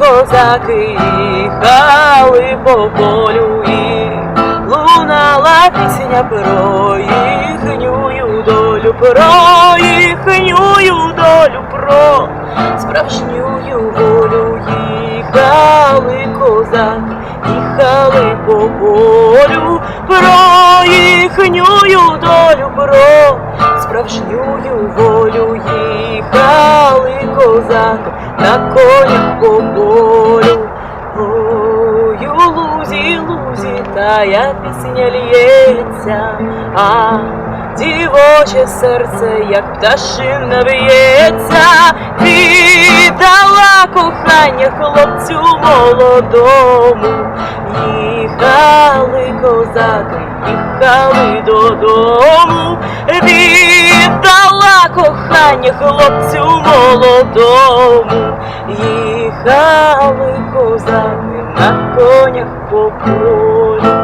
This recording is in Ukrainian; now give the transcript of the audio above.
козаки їхали по полю і лунала пісня про їхню долю, про їхню долю, про справжню волю. Їхали козаки, їхали по полю, про їхню долю, про справжню волю. Їхали козаки на конях лузі, лузі, тая пісня лється, а дівоче серце, як пташина б'ється, віддала кохання хлопцю молодому. Їхали козаки, їхали додому, віддала кохання хлопцю молодому, їхали козаки на конях по полю.